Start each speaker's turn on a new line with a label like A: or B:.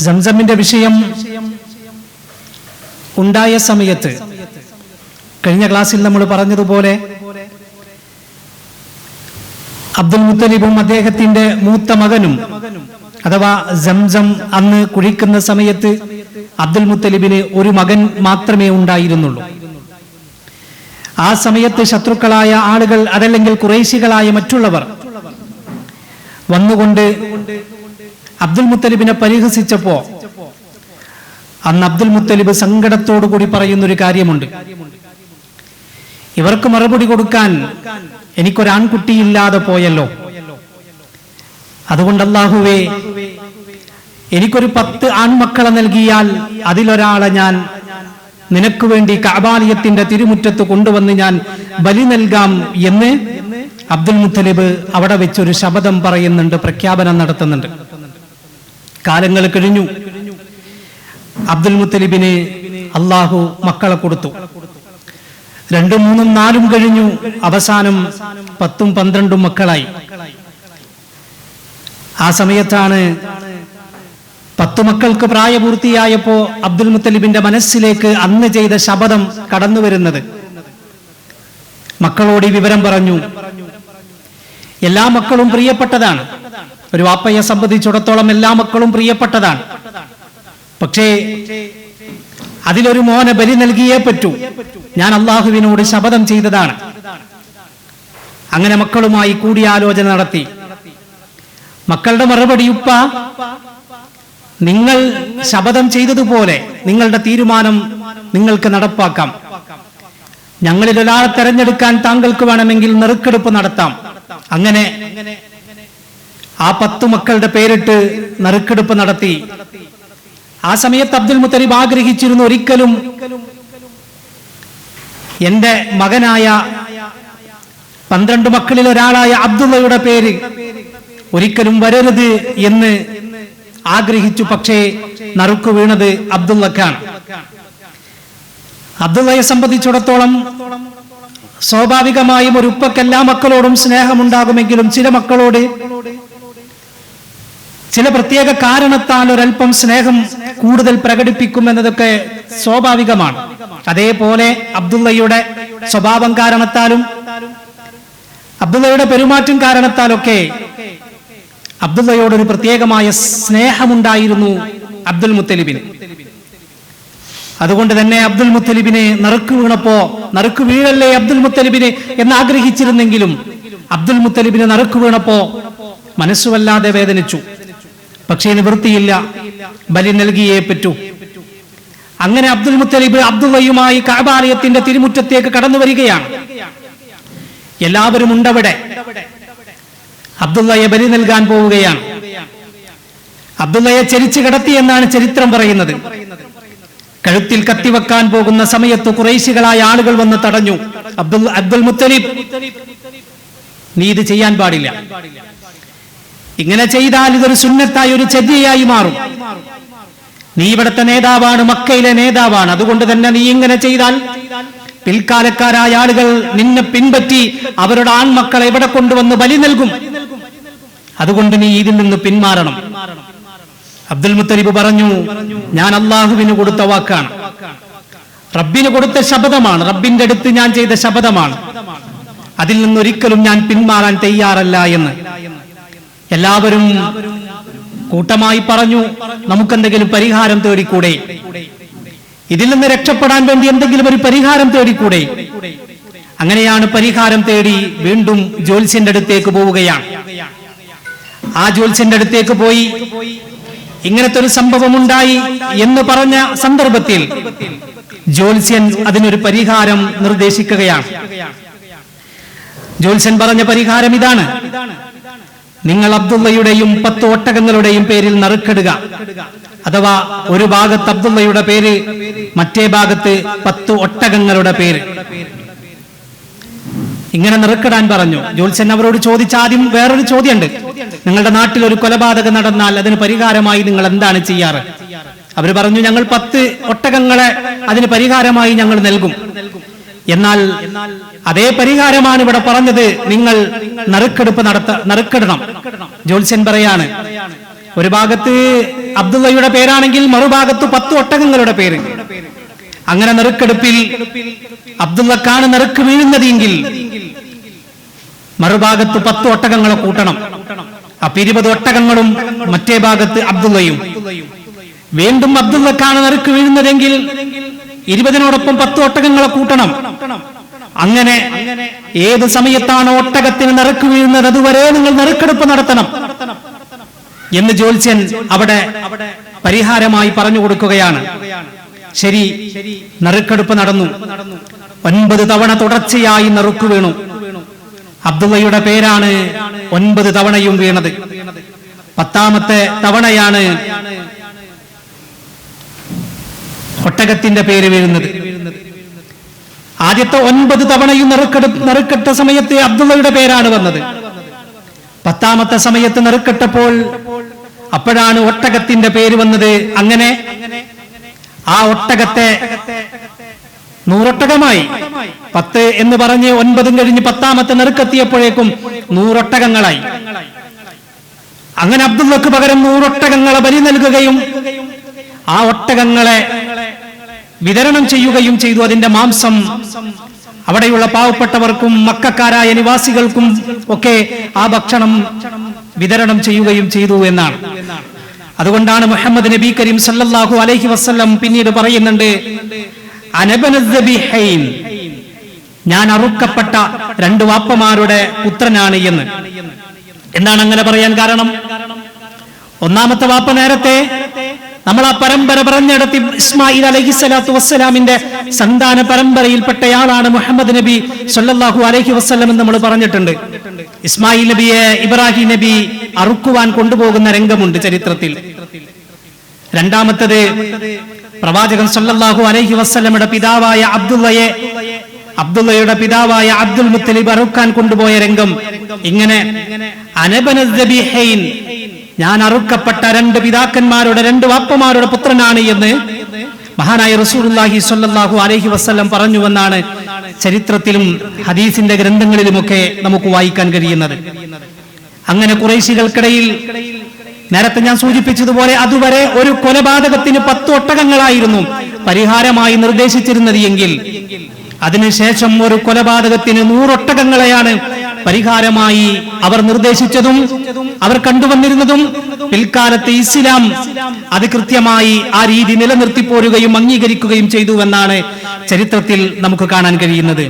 A: സംസമിന്റെ വിഷയം ഉണ്ടായ സമയത്ത് കഴിഞ്ഞ ക്ലാസ്സിൽ നമ്മൾ പറഞ്ഞതുപോലെ അബ്ദുൽ മുത്തലിബും അദ്ദേഹത്തിന്റെ മൂത്ത മകനും അഥവാ സംസം അന്ന് കുഴിക്കുന്ന സമയത്ത് അബ്ദുൽ മുത്തലിബിന് ഒരു മകൻ മാത്രമേ ഉണ്ടായിരുന്നുള്ളൂ. ആ സമയത്ത് ശത്രുക്കളായ ആളുകൾ അതല്ലെങ്കിൽ കുറേശികളായ മറ്റുള്ളവർ വന്നുകൊണ്ട് അബ്ദുൽ മുത്തലിബിനെ പരിഹസിച്ചപ്പോ അന്ന് അബ്ദുൽ മുത്തലിബ് സങ്കടത്തോടു കൂടി പറയുന്ന ഒരു കാര്യമുണ്ട്. ഇവർക്ക് മറുപടി കൊടുക്കാൻ എനിക്കൊരാൺകുട്ടിയില്ലാതെ പോയല്ലോ. അതുകൊണ്ട് അള്ളാഹുവേ എനിക്കൊരു പത്ത് ആൺമക്കളെ നൽകിയാൽ അതിലൊരാളെ ഞാൻ നിനക്ക് വേണ്ടി കാബാലയത്തിന്റെ തിരുമുറ്റത്ത് കൊണ്ടുവന്ന് ഞാൻ ബലി നൽകാം എന്ന് അബ്ദുൽ മുത്തലിബ് അവിടെ വെച്ചൊരു ശബദം പറയുന്നുണ്ട് പ്രഖ്യാപനം നടത്തുന്നുണ്ട്. കാലങ്ങൾ കഴിഞ്ഞു. അബ്ദുൽ മുത്തലിബിന് അള്ളാഹു മക്കളെ കൊടുത്തു. രണ്ടും മൂന്നും നാലും കഴിഞ്ഞു. അവസാനം പത്തും പന്ത്രണ്ടും മക്കളായി. ആ സമയത്താണ് പത്തു മക്കൾക്ക് പ്രായപൂർത്തിയായപ്പോ അബ്ദുൽ മുത്തലിബിന്റെ മനസ്സിലേക്ക് അന്ന് ചെയ്ത ശപഥം കടന്നു വരുന്നത്. മക്കളോട് ഈ വിവരം പറഞ്ഞു. എല്ലാ മക്കളും പ്രിയപ്പെട്ടതാണ്. ഒരു വാപ്പയെ സംബന്ധിച്ചിടത്തോളം എല്ലാ മക്കളും പ്രിയപ്പെട്ടതാണ്. പക്ഷേ അതിലൊരു മോനെ ബലി നൽകിയേ പറ്റൂ. ഞാൻ അള്ളാഹുവിനോട് ശപഥം ചെയ്തതാണ്. അങ്ങനെ മക്കളുമായി കൂടിയാലോചന നടത്തി. മക്കളുടെ മറുപടി ഉപ്പ നിങ്ങൾ ശപഥം ചെയ്തതുപോലെ നിങ്ങളുടെ തീരുമാനം നിങ്ങൾക്ക് നടപ്പാക്കാം. ഞങ്ങളിൽ ഒരാളെ തെരഞ്ഞെടുക്കാൻ താങ്കൾക്ക് വേണമെങ്കിൽ നെറുക്കെടുപ്പ് നടത്താം. അങ്ങനെ ആ പത്ത് മക്കളുടെ പേരിട്ട് നറുക്കെടുപ്പ് നടത്തി. ആ സമയത്ത് അബ്ദുൽ മുത്തലിബ് ആഗ്രഹിച്ചിരുന്നു ഒരിക്കലും എന്റെ മകനായ പന്ത്രണ്ട് മക്കളിൽ ഒരാളായ അബ്ദുള്ളയുടെ പേര് ഒരിക്കലും വരരുത് എന്ന് ആഗ്രഹിച്ചു. പക്ഷേ നറുക്കു വീണത് അബ്ദുള്ളക്കാണ്. അബ്ദുള്ളയെ സംബന്ധിച്ചിടത്തോളം സ്വാഭാവികമായും ഒരു ഉപ്പക്കെല്ലാ മക്കളോടും സ്നേഹമുണ്ടാകുമെങ്കിലും ചില മക്കളോട് ചില പ്രത്യേക കാരണത്താൽ ഒരല്പം സ്നേഹം കൂടുതൽ പ്രകടിപ്പിക്കും എന്നതൊക്കെ സ്വാഭാവികമാണ്. അതേപോലെ അബ്ദുള്ളയുടെ സ്വഭാവം കാരണത്താലും അബ്ദുള്ളയുടെ പെരുമാറ്റം കാരണത്താലൊക്കെ അബ്ദുള്ളയോട് ഒരു പ്രത്യേകമായ സ്നേഹമുണ്ടായിരുന്നു അബ്ദുൽ മുത്തലിബിന്. അതുകൊണ്ട് തന്നെ അബ്ദുൽ മുത്തലിബിനെ നറുക്ക് വീണപ്പോ നറുക്ക് വീഴല്ലേ അബ്ദുൽ മുത്തലിബിന് എന്ന് ആഗ്രഹിച്ചിരുന്നെങ്കിലും അബ്ദുൽ മുത്തലിബിനെ നറുക്ക് വീണപ്പോ മനസ്സുവല്ലാതെ വേദനിച്ചു. പക്ഷേ നിവൃത്തിയില്ല ബലി നൽകിയേ പറ്റൂ. അങ്ങനെ അബ്ദുൽ മുത്തലിബ് അബ്ദുള്ളയുമായി കാബാലയത്തിന്റെ തിരുമുറ്റത്തേക്ക് കടന്നു വരികയാണ്. എല്ലാവരും ഉണ്ടവിടെ. അബ്ദുള്ളയെ ബലി നൽകാൻ പോവുകയാണ്. അബ്ദുള്ളയെ ചരിച്ചു കടത്തി എന്നാണ് ചരിത്രം പറയുന്നത്. കഴുത്തിൽ കത്തിവെക്കാൻ പോകുന്ന സമയത്ത് കുറേശികളായ ആളുകൾ വന്ന് തടഞ്ഞു. അബ്ദുൽ അബ്ദുൽ മുത്തലിബ്. നീ ഇത് ചെയ്യാൻ പാടില്ല. ഇങ്ങനെ ചെയ്താൽ ഇതൊരു സുന്നത്തായി ഒരു ചര്യയായി മാറും. നീ ഇവിടുത്തെ നേതാവാണ് മക്കയിലെ നേതാവാണ്. അതുകൊണ്ട് തന്നെ നീ ഇങ്ങനെ ചെയ്താൽ പിൽക്കാലക്കാരായ ആളുകൾ നിന്നെ പിൻപറ്റി അവരുടെ ആൺമക്കളെ എവിടെ കൊണ്ടുവന്ന് ബലി നൽകും? അതുകൊണ്ട് നീ ഇതിൽ നിന്ന് പിന്മാറണം. അബ്ദുൽ മുത്തലിബ് പറഞ്ഞു ഞാൻ അള്ളാഹുവിന് കൊടുത്ത വാക്കാണ്. റബ്ബിന് കൊടുത്ത ശപഥമാണ്. റബ്ബിന്റെ അടുത്ത് ഞാൻ ചെയ്ത ശപഥമാണ്. അതിൽ നിന്നൊരിക്കലും ഞാൻ പിന്മാറാൻ തയ്യാറല്ല എന്ന്. എല്ലാവരും കൂട്ടമായി പറഞ്ഞു നമുക്കെന്തെങ്കിലും പരിഹാരം തേടിക്കൂടെ? ഇതിൽ നിന്ന് രക്ഷപ്പെടാൻ വേണ്ടി എന്തെങ്കിലും ഒരു പരിഹാരം തേടിക്കൂടെ? അങ്ങനെയാണ് പരിഹാരം തേടി വീണ്ടും ജ്യോത്സ്യന്റെ അടുത്തേക്ക് പോവുകയാണ്. ആ ജ്യോത്സ്യന്റെ അടുത്തേക്ക് പോയി ഇങ്ങനത്തെ ഒരു സംഭവം ഉണ്ടായി എന്ന് പറഞ്ഞ സന്ദർഭത്തിൽ ജ്യോത്സ്യൻ അതിനൊരു പരിഹാരം നിർദ്ദേശിക്കുകയാണ്. ജ്യോത്സ്യൻ പറഞ്ഞ പരിഹാരം ഇതാണ്. നിങ്ങൾ അബ്ദുള്ളയുടെയും പത്ത് ഒട്ടകങ്ങളുടെയും പേരിൽ നറുക്കെടുക. അഥവാ ഒരു ഭാഗത്ത് അബ്ദുള്ളയുടെ പേര് മറ്റേ ഭാഗത്ത് പത്ത് ഒട്ടകങ്ങളുടെ പേര്. ഇങ്ങനെ നിറക്കിടാൻ പറഞ്ഞു. ജോത്സ്യൻ അവരോട് ചോദിച്ച ആദ്യം വേറൊരു ചോദ്യമുണ്ട്. നിങ്ങളുടെ നാട്ടിൽ ഒരു കൊലപാതകം നടന്നാൽ അതിന് പരിഹാരമായി നിങ്ങൾ എന്താണ് ചെയ്യാറ്? അവർ പറഞ്ഞു ഞങ്ങൾ പത്ത് ഒട്ടകങ്ങളെ അതിന് പരിഹാരമായി ഞങ്ങൾ നൽകും. എന്നാൽ അതേ പരിഹാരമാണ് ഇവിടെ പറഞ്ഞത്. നിങ്ങൾ നറുക്കെടുപ്പ് നടത്ത നറുക്കെടണം. ജോത്സ്യൻ പറയാണ് ഒരു ഭാഗത്ത് അബ്ദുള്ളയുടെ പേരാണെങ്കിൽ മറുഭാഗത്ത് പത്ത് ഒട്ടകങ്ങളുടെ പേര്. അങ്ങനെ നെറുക്കെടുപ്പിൽ അബ്ദുള്ളക്കാണ് നെറുക്ക് വീഴുന്നതെങ്കിൽ മറുഭാഗത്ത് പത്ത് ഒട്ടകങ്ങളെ കൂട്ടണം. അപ്പൊ ഇരുപത് ഒട്ടകങ്ങളും മറ്റേ ഭാഗത്ത് അബ്ദുള്ളയും. വീണ്ടും അബ്ദുള്ളക്കാണ് നെറുക്ക് വീഴുന്നതെങ്കിൽ ഇരുപതിനോടൊപ്പം പത്ത് ഒട്ടകങ്ങളെ കൂട്ടണം. അങ്ങനെ ഏത് സമയത്താണ് ഒട്ടകത്തിന് നിറക്ക് വീഴുന്നത്? അതുവരെ നിങ്ങൾ നിറക്കെടുപ്പ് നടത്തണം. എന്ന് ജ്യോത്സ്യൻ അവിടെ പരിഹാരമായി പറഞ്ഞു കൊടുക്കുകയാണ്. ശരി നറുക്കെടുപ്പ് നടന്നു. ഒൻപത് തവണ തുടർച്ചയായി നറുക്ക് വീണു. അബ്ദുള്ളയുടെ പേരാണ് ഒൻപത് തവണയും വീണത്. പത്താമത്തെ തവണയാണ് ഒട്ടകത്തിന്റെ പേര് വീഴുന്നത്. ആദ്യത്തെ ഒൻപത് തവണയും നറുക്കെടു നറുക്കെട്ട സമയത്ത് അബ്ദുള്ളയുടെ പേരാണ് വന്നത്. പത്താമത്തെ സമയത്ത് നെറുക്കെട്ടപ്പോൾ അപ്പോഴാണ് ഒട്ടകത്തിന്റെ പേര് വന്നത്. അങ്ങനെ ആ ഒട്ടകത്തെ നൂറൊട്ടകമായി. പത്ത് എന്ന് പറഞ്ഞ് ഒൻപതും കഴിഞ്ഞ് പത്താമത്തെ നെറുക്കെത്തിയപ്പോഴേക്കും നൂറൊട്ടകങ്ങളായി. അങ്ങനെ അബ്ദുള്ളക്ക് പകരം നൂറൊട്ടകങ്ങളെ ബലി നൽകുകയും ആ ഒട്ടകങ്ങളെ വിതരണം ചെയ്യുകയും ചെയ്തു. അതിന്റെ മാംസം അവിടെയുള്ള പാവപ്പെട്ടവർക്കും മക്കാരായ നിവാസികൾക്കും ഒക്കെ ആ ഭക്ഷണം വിതരണം ചെയ്യുകയും ചെയ്തു എന്നാണ്. അതുകൊണ്ടാണ് മുഹമ്മദ് നബി കരീം സല്ലല്ലാഹു അലൈഹി വസല്ലം പിന്നീട് പറയുന്നുണ്ട് ഞാൻ അറുക്കപ്പെട്ട രണ്ട് വാപ്പമാരുടെ പുത്രനാണ് എന്ന്. എന്താണ് അങ്ങനെ പറയാൻ കാരണം? ഒന്നാമത്തെ വാപ്പ നേരത്തെ നമ്മൾ ആ പരമ്പര പറഞ്ഞെടുത്തി ഇസ്മായിൽ അലഹി സ്വലാത്തു വസ്സലാമിന്റെ സന്താന പരമ്പരയിൽപ്പെട്ടയാളാണ് മുഹമ്മദ് നബി സൊല്ലാഹു അലഹി വസ്ലം എന്ന് നമ്മൾ പറഞ്ഞിട്ടുണ്ട്. ഇസ്മായിൽ നബിയെ ഇബ്രാഹിം നബി അറുക്കുവാൻ കൊണ്ടുപോകുന്ന രംഗമുണ്ട് ചരിത്രത്തിൽ. രണ്ടാമത്തത് പ്രവാചകൻ സൊല്ലാഹു അലഹി വസ്ലമയുടെ പിതാവായ അബ്ദുള്ളയെ അബ്ദുള്ളയുടെ പിതാവായ അബ്ദുൽ മുത്തലിബ് അറുക്കാൻ കൊണ്ടുപോയ രംഗം. ഇങ്ങനെ അനബനദ്ദബിഹൈൻ ഞാൻ അറുക്കപ്പെട്ട രണ്ട് പിതാക്കന്മാരുടെ രണ്ട് വാപ്പമാരുടെ പുത്രനാണ് എന്ന് മഹാനായ റസൂലുള്ളാഹി സ്വല്ലല്ലാഹു അലഹി വസല്ലം പറഞ്ഞുവെന്നാണ് ചരിത്രത്തിലും ഹദീസിന്റെ ഗ്രന്ഥങ്ങളിലുമൊക്കെ നമുക്ക് വായിക്കാൻ കഴിയുന്നത്. അങ്ങനെ കുറേശികൾക്കിടയിൽ നേരത്തെ ഞാൻ സൂചിപ്പിച്ചതുപോലെ അതുവരെ ഒരു കൊലപാതകത്തിന് പത്ത് ഒട്ടകങ്ങളായിരുന്നു പരിഹാരമായി നിർദ്ദേശിച്ചിരുന്നത് എങ്കിൽ അതിനുശേഷം ഒരു കൊലപാതകത്തിന് നൂറൊട്ടകങ്ങളെയാണ് പരിഹാരമായി അവർ നിർദ്ദേശിച്ചതും അവർ കണ്ടുവന്നിരുന്നതും പിൽക്കാലത്ത് ഇസ്ലാം അത് കൃത്യമായി ആ രീതി നിലനിർത്തിപ്പോരുകയും അംഗീകരിക്കുകയും ചെയ്തുവെന്നാണ് ചരിത്രത്തിൽ നമുക്ക് കാണാൻ കഴിയുന്നത്.